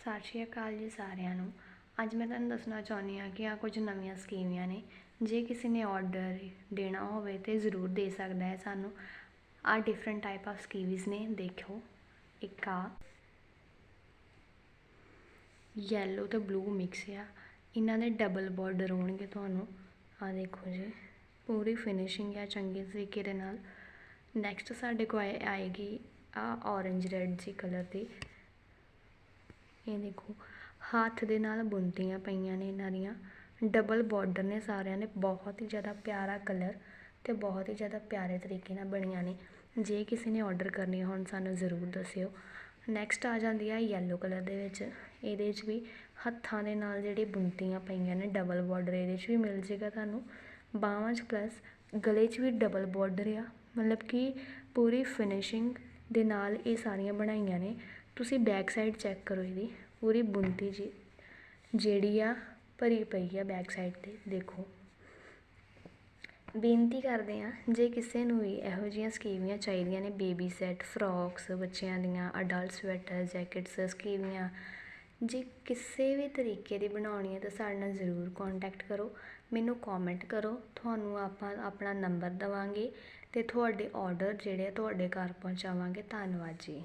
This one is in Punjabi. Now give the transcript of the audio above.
ਸਤਿ ਸ਼੍ਰੀ ਅਕਾਲ ਜੀ ਸਾਰਿਆਂ ਨੂੰ। ਅੱਜ ਮੈਂ ਤੁਹਾਨੂੰ ਦੱਸਣਾ ਚਾਹੁੰਦੀ ਹਾਂ ਕਿ ਆ ਕੁਝ ਨਵੀਆਂ ਸਕੀਮਾਂ ਨੇ। ਜੇ ਕਿਸੇ ਨੇ ਆਰਡਰ ਦੇਣਾ ਹੋਵੇ ਤੇ ਜ਼ਰੂਰ ਦੇ ਸਕਦਾ ਹੈ ਸਾਨੂੰ। ਆ ਡਿਫਰੈਂਟ ਟਾਈਪ ਆਫ ਸਕੀਮਸ ਨੇ ਦੇਖੋ ਇੱਕ ਆ ਯੈਲੋ ਤੇ ਬਲੂ ਮਿਕਸ ਆ। ਇਹਨਾਂ ਦੇ ਡਬਲ ਬਾਰਡਰ ਹੋਣਗੇ ਤੁਹਾਨੂੰ। ਆ ਦੇਖੋ ਜੀ, ਪੂਰੀ ਫਿਨਿਸ਼ਿੰਗ ਆ ਚੰਗੇ ਤਰੀਕੇ ਦੇ ਨਾਲ। ਨੈਕਸਟ ਸਾਡੇ ਕੋਲ ਆਏ- ਆਏਗੀ ਆ ਔਰੇਂਜ ਰੈੱਡ ਜੀ ਕਲਰ ਦੀ। ਇਹ ਦੇਖੋ, ਹੱਥ ਦੇ ਨਾਲ ਬੁਣਤੀਆਂ ਪਈਆਂ ਨੇ ਇਹਨਾਂ ਦੀਆਂ। ਡਬਲ ਬਾਰਡਰ ਨੇ ਸਾਰਿਆਂ ਨੇ ਬਹੁਤ ਹੀ ਜ਼ਿਆਦਾ ਪਿਆਰਾ ਕਲਰ ਤੇ ਬਹੁਤ ਹੀ ਜ਼ਿਆਦਾ ਪਿਆਰੇ ਤਰੀਕੇ ਨਾਲ ਬਣੀਆਂ ਨੇ। ਜੇ ਕਿਸੇ ਨੇ ਆਰਡਰ ਕਰਨੀ ਹੋਣ, ਸਾਨੂੰ ਜ਼ਰੂਰ ਦੱਸਿਓ। ਨੈਕਸਟ ਆ ਜਾਂਦੀ ਆ ਯੈਲੋ ਕਲਰ ਦੇ ਵਿੱਚ। ਇਹਦੇ ਵਿੱਚ ਵੀ ਹੱਥਾਂ ਦੇ ਨਾਲ ਜਿਹੜੀ ਬੁਣਤੀਆਂ ਪਈਆਂ ਨੇ ਡਬਲ ਬਾਰਡਰ ਇਹਦੇ 'ਚ ਵੀ ਮਿਲ ਜੇਗਾ ਤੁਹਾਨੂੰ। ਬਾਹਾਂ 'ਚ ਪਲੱਸ ਗਲੇ 'ਚ ਵੀ ਡਬਲ ਬਾਰਡਰ ਆ। ਮਤਲਬ ਕਿ ਪੂਰੀ ਫਿਨਿਸ਼ਿੰਗ ਦੇ ਨਾਲ ਇਹ ਸਾਰੀਆਂ ਬਣਾਈਆਂ ਨੇ। ਤੁਸੀਂ ਬੈਕ ਸਾਈਡ ਚੈੱਕ ਕਰੋ ਇਹਦੀ। ਪੂਰੀ ਬੁਣਤੀ ਜੀ। ਜਿਹੜੀ ਆ ਭਰੀ ਪਈ ਆ ਬੈਕ ਸਾਈਡ ਤੇ, ਦੇਖੋ। ਬੇਨਤੀ ਕਰਦੇ ਆ ਜੇ ਕਿਸੇ ਨੂੰ ਵੀ ਇਹੋ ਜਿਹੀਆਂ ਸਕੀਵੀਆਂ ਚਾਹੀਦੀਆਂ ਨੇ ਬੇਬੀ ਸੈੱਟ ਫਰੋਕਸ ਬੱਚਿਆਂ ਦੀਆਂ ਅਡਲਟ ਸਵੈਟਰ ਜੈਕਟਸ ਸਕੀਵੀਆਂ ਜੇ ਕਿਸੇ ਵੀ ਤਰੀਕੇ ਦੀ ਬਣਾਉਣੀ ਹੈ ਤਾਂ ਸਾਡੇ ਨਾਲ ਜ਼ਰੂਰ ਕੋਂਟੈਕਟ ਕਰੋ। ਮੈਨੂੰ ਕੋਮੈਂਟ ਕਰੋ। ਤੁਹਾਨੂੰ ਆਪਾਂ ਆਪਣਾ ਨੰਬਰ ਦੇਵਾਂਗੇ ਅਤੇ ਤੁਹਾਡੇ ਔਡਰ ਜਿਹੜੇ ਆ ਤੁਹਾਡੇ ਘਰ ਪਹੁੰਚਾਵਾਂਗੇ। ਧੰਨਵਾਦ ਜੀ।